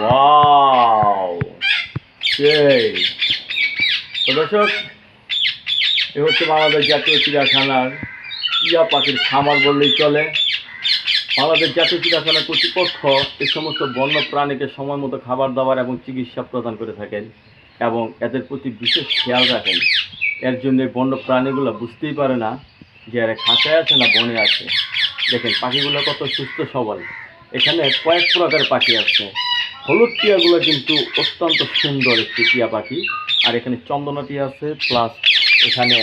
Wow সেই তো দর্শক, এ হচ্ছে বাংলাদেশ জাতীয় চিড়িয়াখানার টিয়া পাখির খামার বললেই চলে। বাংলাদেশ জাতীয় চিড়িয়াখানা কর্তৃপক্ষ এই সমস্ত বন্য প্রাণীকে সময় মতো খাবার দাবার এবং চিকিৎসা প্রদান করে থাকেন এবং এদের প্রতি বিশেষ খেয়াল রাখেন। এর জন্য বন্য প্রাণীগুলো বুঝতেই পারে না যে এরা খাঁচায় আছে না বনে আছে। দেখেন, পাখিগুলো কত সুস্থ সবল। এখানে কয়েক প্রকার পাখি আছে। হলুদ টিয়াগুলো কিন্তু অত্যন্ত সুন্দর একটি টিয়া পাখি। আর এখানে চন্দনা টিয়া আছে প্লাস এখানে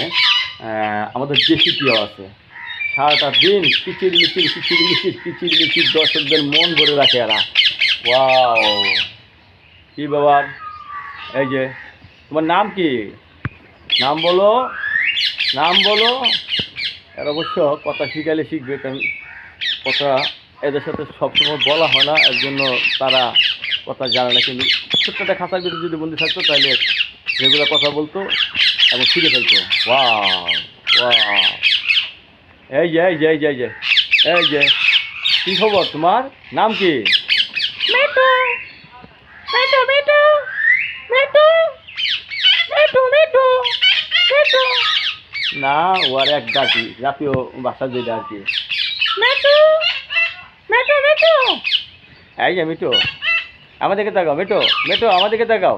আমাদের দেশি টিয়াও আছে। সারাটা দিন কিচির মিচির কিচির মিচির কিচির মিচির দর্শকদের মন ভরে রাখে এরা। ওয়াও কি ব্যাপার এই যে, তোমার নাম কি? নাম বলো নাম বলো। এর অবশ্য কথা শিখালে শিখবে কথা এদের সাথে সবসময় বলা হয় না, এর জন্য তারা কথা জানে না কিন্তু ছোট্ট একটা খাতার ভিতরে যদি বন্দি থাকতো তাহলে রেগুলার কথা বলতো এবং শিখে ফেলতো। Wow wow. এই যে এই যে এই যে এই যে এই যে কী খবর তোমার? নাম কি? মেটু মেটু মেটু মেটু মেটু মেটু মেটু না ও আর এক ডাকি জাতীয় ভাষা যে ডাকি মেটু মেটু মেটু এই যে মিঠু। আমাদেরকে তাকাও মেটো মেটো আমাদেরকে তাকাও।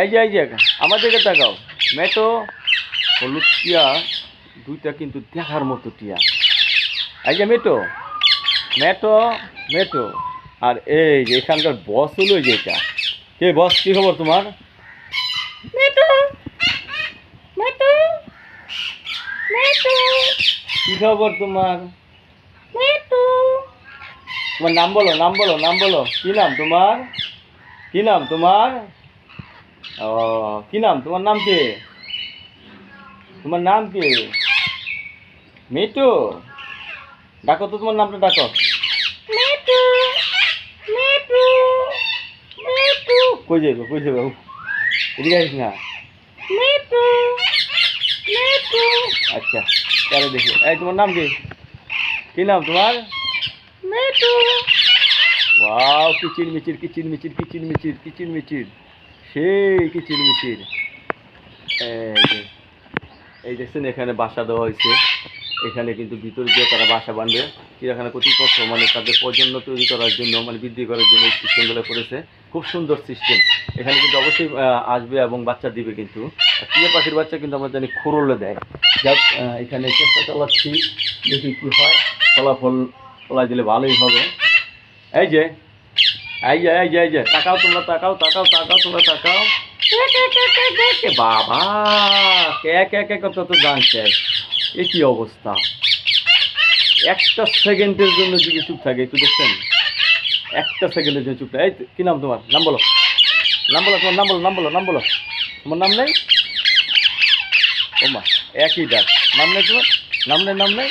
এই যে এই যে আমাদেরকে তাকাও। মেটো হলুদ টিয়া দুইটা কিন্তু দেখার মতো টিয়া। এই যে মেটো মেটো মেটো। আর এই যে এখানকার বস হলো যে এটা। কে বস কী খবর তোমার? কী খবর তোমার? তোমার নাম বলো নাম বলো নাম বলো। কী নাম তোমার? কী নাম তোমার? ও কী নাম? তোমার নাম কি? তোমার নাম কি? মিটু ডাকো তো তোমার নামটা ডাকো। মেটু মেটু মেটু কই যাইবো কই যাইবো? এদিকে আসিস না। মেটু মেটু আচ্ছা তাহলে দেখি। এই তোমার নাম কি? কী নাম তোমার? মেটু ওয়াও, কিচির মিচির কিচির মিচির কিচির মিচির কিচির মিচির। সেই কিচির মিচির। এই দেখছেন এখানে বাসা দেওয়া হয়েছে। এখানে কিন্তু ভিতরে দিয়ে তারা বাসা বাঁধবে। চিড়িয়াখানা কর্তৃপক্ষ মানে তাদের প্রজন্ম তৈরি করার জন্য মানে বৃদ্ধি করার জন্য এই সিস্টেমগুলো করেছে। খুব সুন্দর সিস্টেম এখানে কিন্তু অবশ্যই আসবে এবং বাচ্চা দিবে কিন্তু। আর টিয়া পাখির বাচ্চা কিন্তু আমরা জানি খুরলে দেয়। যাক এখানে চেষ্টা চালাচ্ছি, দেখি কী হয়। ফলাফল ফলাই দিলে ভালোই হবে। এই যে এই যে এই যে এই যে, তাকাও তোমরা, তাকাও তাকাও তাকাও, তোমরা তাকাও। বাবা তো এ কি অবস্থা। একটা সেকেন্ডের জন্য থাকে দেখছেন? একটা সেকেন্ডের জন্য চুপ এই নাম তোমার? নাম বলো। নাম বলো, তোমার নাম বলো নাম বলো তোমার নাম নেই? একই ডাক। নাম নেই তোমার? নাম নেই নাম নেই?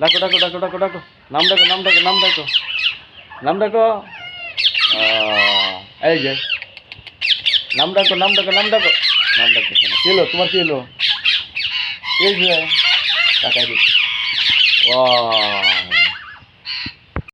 ডাকো ডাকো ডাকো ডাকো ডাকো। নাম ডাকো নাম ডাকো নাম ডাকো। নাম ডাকো। এই যে। নাম ডাকো নাম ডাকো নাম ডাকো। নাম ডাকো কি হলো? তোমার কি হলো? এই যে, টাকায় দিচ্ছি। ও